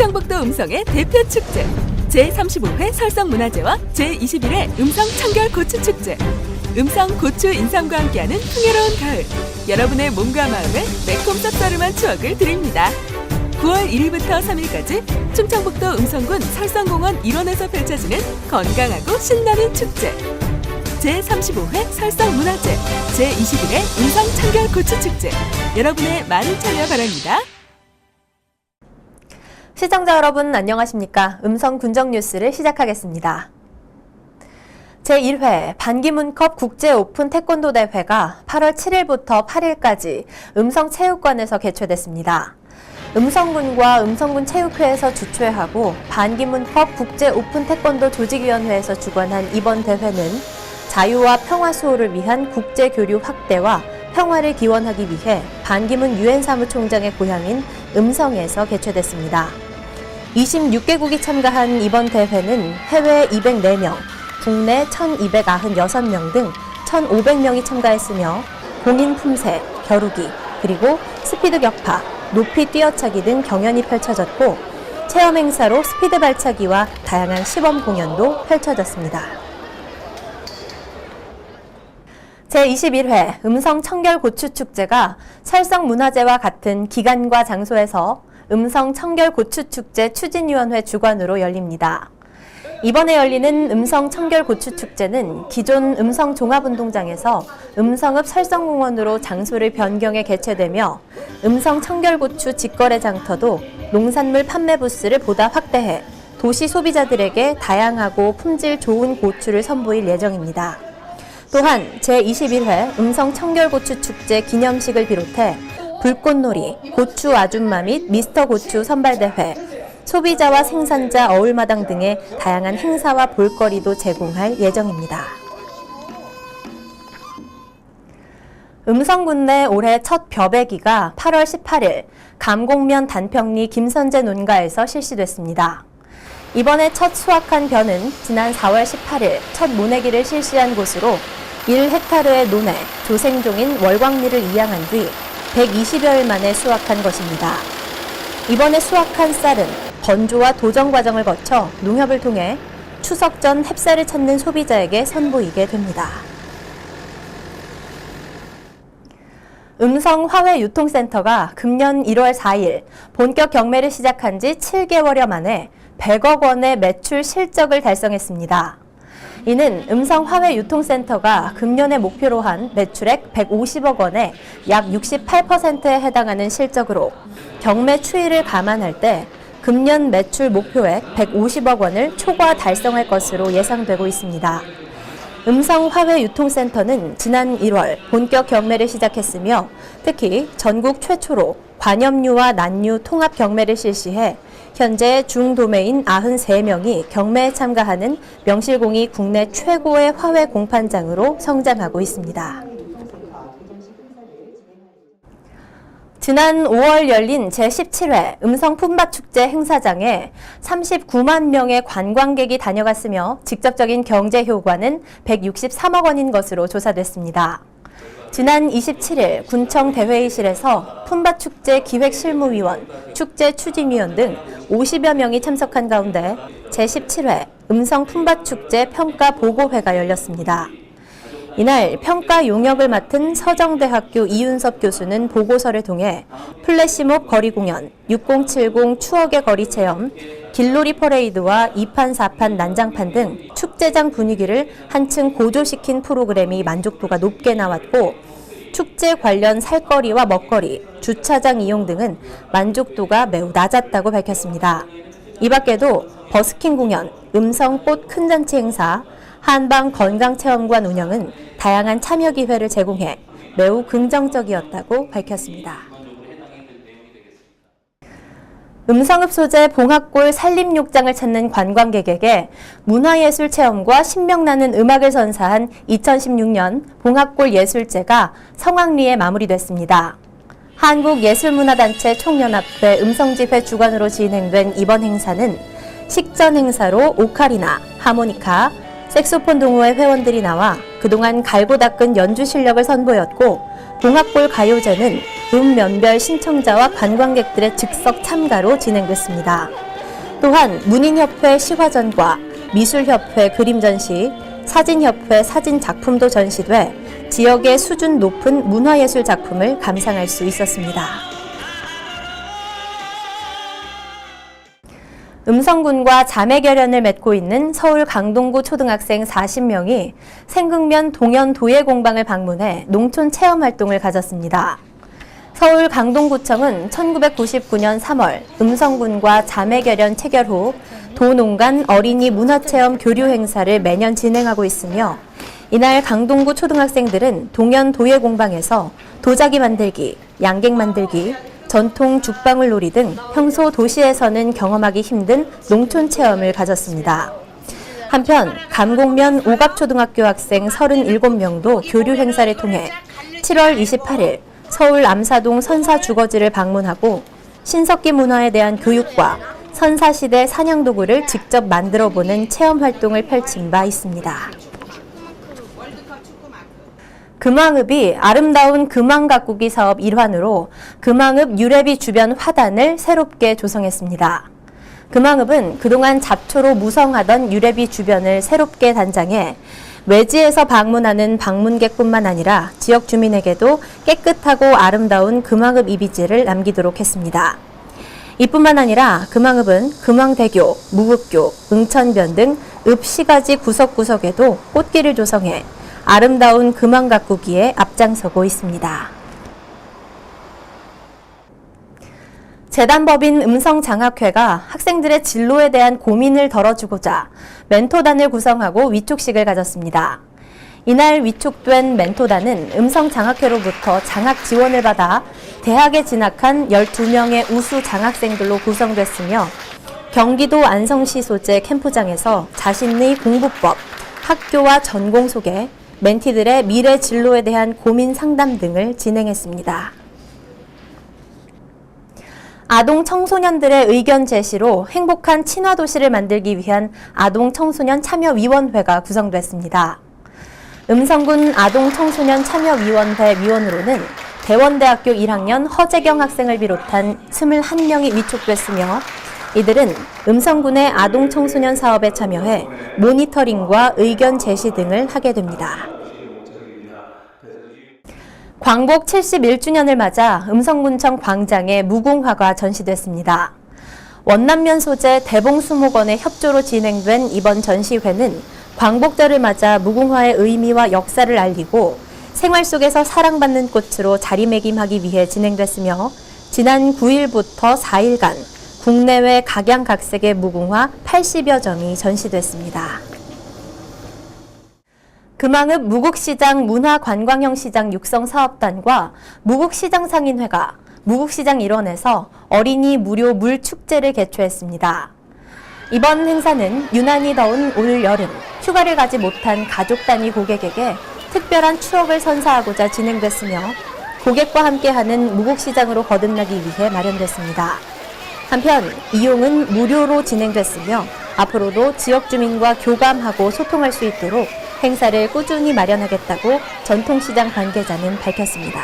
충청북도 음성의 대표 축제 제35회 설성문화제와 제21회 음성 청결 고추 축제 음성 고추 인삼과 함께하는 풍요로운 가을. 여러분의 몸과 마음에 매콤 쌉싸름한 추억을 드립니다. 9월 1일부터 3일까지 충청북도 음성군 설성공원 일원에서 펼쳐지는 건강하고 신나는 축제 제35회 설성문화제 제21회 음성 청결 고추 축제. 여러분의 많은 참여 바랍니다. 시청자 여러분 안녕하십니까? 음성 군정 뉴스를 시작하겠습니다. 제1회 반기문컵 국제 오픈 태권도 대회가 8월 7일부터 8일까지 음성체육관에서 개최됐습니다. 음성군과 음성군 체육회에서 주최하고 반기문컵 국제 오픈 태권도 조직위원회에서 주관한 이번 대회는 자유와 평화 수호를 위한 국제 교류 확대와 평화를 기원하기 위해 반기문 유엔 사무총장의 고향인 음성에서 개최됐습니다. 26개국이 참가한 이번 대회는 해외 204명, 국내 1,296명 등 1,500명이 참가했으며 공인 품새, 겨루기, 그리고 스피드 격파, 높이 뛰어차기 등 경연이 펼쳐졌고 체험 행사로 스피드 발차기와 다양한 시범 공연도 펼쳐졌습니다. 제21회 음성 청결 고추 축제가 설성 문화제와 같은 기간과 장소에서 음성 청결 고추 축제 추진위원회 주관으로 열립니다. 이번에 열리는 음성 청결 고추 축제는 기존 음성 종합운동장에서 음성읍 설성공원으로 장소를 변경해 개최되며 음성 청결 고추 직거래 장터도 농산물 판매 부스를 보다 확대해 도시 소비자들에게 다양하고 품질 좋은 고추를 선보일 예정입니다. 또한 제21회 음성 청결고추 축제 기념식을 비롯해 불꽃놀이, 고추 아줌마 및 미스터 고추 선발대회, 소비자와 생산자 어울마당 등의 다양한 행사와 볼거리도 제공할 예정입니다. 음성군 내 올해 첫 벼베기가 8월 18일 감곡면 단평리 김선재 논가에서 실시됐습니다. 이번에 첫 수확한 벼는 지난 4월 18일 첫 모내기를 실시한 곳으로 1헥타르의 논에 조생종인 월광리를 이양한 뒤 120여일 만에 수확한 것입니다. 이번에 수확한 쌀은 건조와 도정 과정을 거쳐 농협을 통해 추석 전 햅쌀을 찾는 소비자에게 선보이게 됩니다. 음성 화훼 유통센터가 금년 1월 4일 본격 경매를 시작한 지 7개월여 만에 100억 원의 매출 실적을 달성했습니다. 이는 음성 화훼 유통센터가 금년에 목표로 한 매출액 150억 원의 약 68%에 해당하는 실적으로 경매 추이를 감안할 때 금년 매출 목표액 150억 원을 초과 달성할 것으로 예상되고 있습니다. 음성 화훼 유통센터는 지난 1월 본격 경매를 시작했으며 특히 전국 최초로 관염류와 난류 통합 경매를 실시해 현재 중도매인 93명이 경매에 참가하는 명실공히 국내 최고의 화훼 공판장으로 성장하고 있습니다. 지난 5월 열린 제17회 음성 품바축제 행사장에 39만 명의 관광객이 다녀갔으며 직접적인 경제 효과는 163억 원인 것으로 조사됐습니다. 지난 27일 군청 대회의실에서 품바축제 기획실무위원, 축제 추진위원 등 50여 명이 참석한 가운데 제17회 음성 품바축제 평가 보고회가 열렸습니다. 이날 평가 용역을 맡은 서정대학교 이윤섭 교수는 보고서를 통해 플래시몹 거리 공연, 6070 추억의 거리 체험, 길놀이 퍼레이드와 2판, 4판, 난장판 등 축제장 분위기를 한층 고조시킨 프로그램이 만족도가 높게 나왔고 축제 관련 살거리와 먹거리, 주차장 이용 등은 만족도가 매우 낮았다고 밝혔습니다. 이 밖에도 버스킹 공연, 음성 꽃 큰 잔치 행사, 한방 건강체험관 운영은 다양한 참여 기회를 제공해 매우 긍정적이었다고 밝혔습니다. 음성읍 소재 봉합골 산림욕장을 찾는 관광객에게 문화예술 체험과 신명나는 음악을 선사한 2016년 봉합골 예술제가 성황리에 마무리됐습니다. 한국예술문화단체 총연합회 음성집회 주관으로 진행된 이번 행사는 식전 행사로 오카리나, 하모니카, 색소폰 동호회 회원들이 나와 그동안 갈고 닦은 연주 실력을 선보였고 봉합골 가요제는 읍면별 신청자와 관광객들의 즉석 참가로 진행됐습니다. 또한 문인협회 시화전과 미술협회 그림전시, 사진협회 사진 작품도 전시돼 지역의 수준 높은 문화예술 작품을 감상할 수 있었습니다. 음성군과 자매결연을 맺고 있는 서울 강동구 초등학생 40명이 생극면 동현 도예 공방을 방문해 농촌 체험 활동을 가졌습니다. 서울 강동구청은 1999년 3월 음성군과 자매결연 체결 후 도농간 어린이 문화체험 교류 행사를 매년 진행하고 있으며 이날 강동구 초등학생들은 동현 도예 공방에서 도자기 만들기, 양갱 만들기, 전통 죽방울 놀이 등 평소 도시에서는 경험하기 힘든 농촌 체험을 가졌습니다. 한편 감곡면 오갑초등학교 학생 37명도 교류 행사를 통해 7월 28일 서울 암사동 선사 주거지를 방문하고 신석기 문화에 대한 교육과 선사시대 사냥 도구를 직접 만들어 보는 체험 활동을 펼친 바 있습니다. 금왕읍이 아름다운 금왕 가꾸기 사업 일환으로 금왕읍 유래비 주변 화단을 새롭게 조성했습니다. 금왕읍은 그동안 잡초로 무성하던 유래비 주변을 새롭게 단장해 외지에서 방문하는 방문객뿐만 아니라 지역 주민에게도 깨끗하고 아름다운 금왕읍 이미지를 남기도록 했습니다. 이뿐만 아니라 금왕읍은 금왕대교, 무국교, 응천변 등 읍시가지 구석구석에도 꽃길을 조성해 아름다운 금왕 가꾸기에 앞장서고 있습니다. 재단법인 음성장학회가 학생들의 진로에 대한 고민을 덜어주고자 멘토단을 구성하고 위촉식을 가졌습니다. 이날 위촉된 멘토단은 음성장학회로부터 장학 지원을 받아 대학에 진학한 12명의 우수 장학생들로 구성됐으며 경기도 안성시 소재 캠프장에서 자신의 공부법, 학교와 전공 소개, 멘티들의 미래 진로에 대한 고민 상담 등을 진행했습니다. 아동 청소년들의 의견 제시로 행복한 친화 도시를 만들기 위한 아동 청소년 참여 위원회가 구성됐습니다. 음성군 아동 청소년 참여 위원회 위원으로는 대원대학교 1학년 허재경 학생을 비롯한 21명이 위촉됐으며 이들은 음성군의 아동 청소년 사업에 참여해 모니터링과 의견 제시 등을 하게 됩니다. 광복 71주년을 맞아 음성군청 광장에 무궁화가 전시됐습니다. 원남면 소재 대봉수목원의 협조로 진행된 이번 전시회는 광복절을 맞아 무궁화의 의미와 역사를 알리고 생활 속에서 사랑받는 꽃으로 자리매김하기 위해 진행됐으며 지난 9일부터 4일간 국내외 각양각색의 무궁화 80여 점이 전시됐습니다. 금왕읍 무국시장 문화관광형 시장 육성 사업단과 무국시장 상인회가 무국시장 일원에서 어린이 무료 물 축제를 개최했습니다. 이번 행사는 유난히 더운 올 여름 휴가를 가지 못한 가족 단위 고객에게 특별한 추억을 선사하고자 진행됐으며 고객과 함께하는 무국시장으로 거듭나기 위해 마련됐습니다. 한편 이용은 무료로 진행됐으며 앞으로도 지역 주민과 교감하고 소통할 수 있도록 행사를 꾸준히 마련하겠다고 전통시장 관계자는 밝혔습니다.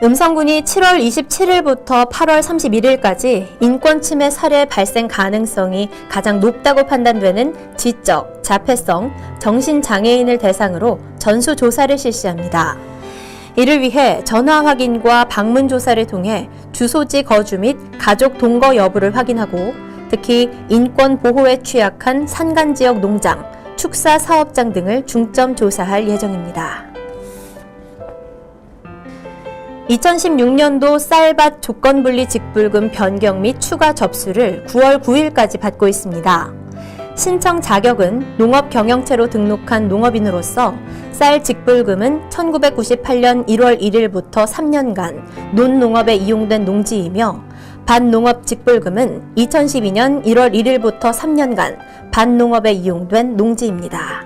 음성군이 7월 27일부터 8월 31일까지 인권 침해 사례 발생 가능성이 가장 높다고 판단되는 지적, 자폐성, 정신장애인을 대상으로 전수조사를 실시합니다. 이를 위해 전화 확인과 방문 조사를 통해 주소지 거주 및 가족 동거 여부를 확인하고 특히 인권 보호에 취약한 산간 지역 농장, 축사 사업장 등을 중점 조사할 예정입니다. 2016년도 쌀밭 조건분리 직불금 변경 및 추가 접수를 9월 9일까지 받고 있습니다. 신청 자격은 농업 경영체로 등록한 농업인으로서 쌀 직불금은 1998년 1월 1일부터 3년간 논농업에 이용된 농지이며 반농업 직불금은 2012년 1월 1일부터 3년간 반농업에 이용된 농지입니다.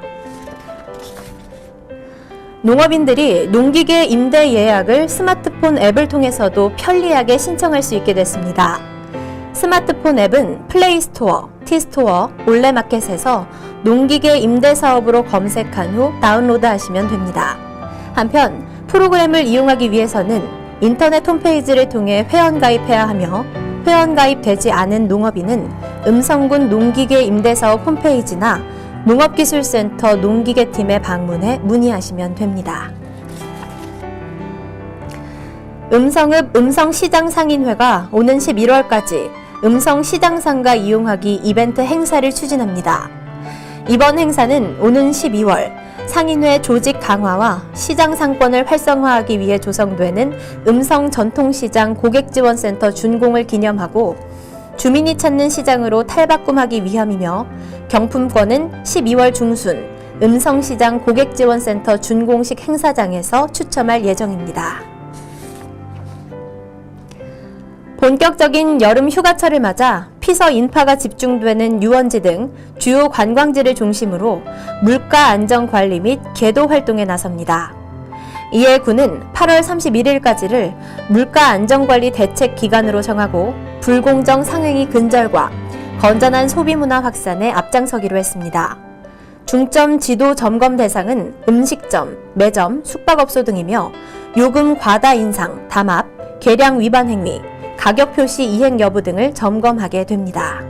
농업인들이 농기계 임대 예약을 스마트폰 앱을 통해서도 편리하게 신청할 수 있게 됐습니다. 스마트폰 앱은 플레이스토어, 티스토어, 올레마켓에서 농기계 임대 사업으로 검색한 후 다운로드 하시면 됩니다. 한편 프로그램을 이용하기 위해서는 인터넷 홈페이지를 통해 회원 가입해야 하며 회원 가입되지 않은 농업인은 음성군 농기계 임대사업 홈페이지나 농업기술센터 농기계팀에 방문해 문의하시면 됩니다. 음성읍 음성시장 상인회가 오는 11월까지 음성시장상가 이용하기 이벤트 행사를 추진합니다. 이번 행사는 오는 12월 상인회 조직 강화와 시장 상권을 활성화하기 위해 조성되는 음성 전통시장 고객지원센터 준공을 기념하고 주민이 찾는 시장으로 탈바꿈하기 위함이며 경품권은 12월 중순 음성시장 고객지원센터 준공식 행사장에서 추첨할 예정입니다. 본격적인 여름 휴가철을 맞아 피서 인파가 집중되는 유원지 등 주요 관광지를 중심으로 물가 안전 관리 및 계도 활동에 나섭니다. 이에 군은 8월 31일까지를 물가 안전 관리 대책 기간으로 정하고 불공정 상행위 근절과 건전한 소비 문화 확산에 앞장서기로 했습니다. 중점 지도 점검 대상은 음식점, 매점, 숙박업소 등이며 요금 과다 인상, 담합, 계량 위반 행위, 가격 표시 이행 여부 등을 점검하게 됩니다.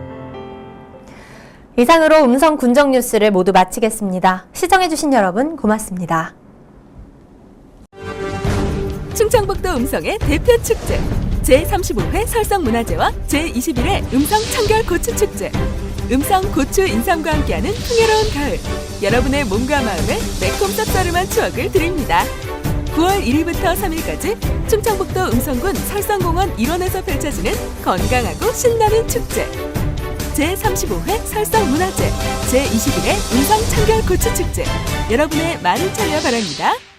이상으로 음성 군정 뉴스를 모두 마치겠습니다. 시청해주신 여러분 고맙습니다. 충청북도 음성의 대표 축제 제35회 설성문화제와 제21회 음성 청결 고추 축제 음성 고추 인삼과 함께하는 풍요로운 가을 여러분의 몸과 마음에 매콤 쌉싸름한 추억을 드립니다 9월 1일부터 3일까지 충청북도 음성군 설성공원 일원에서 펼쳐지는 건강하고 신나는 축제 제35회 설성문화제 제21회 음성 청결 고추 축제 여러분의 많은 참여 바랍니다.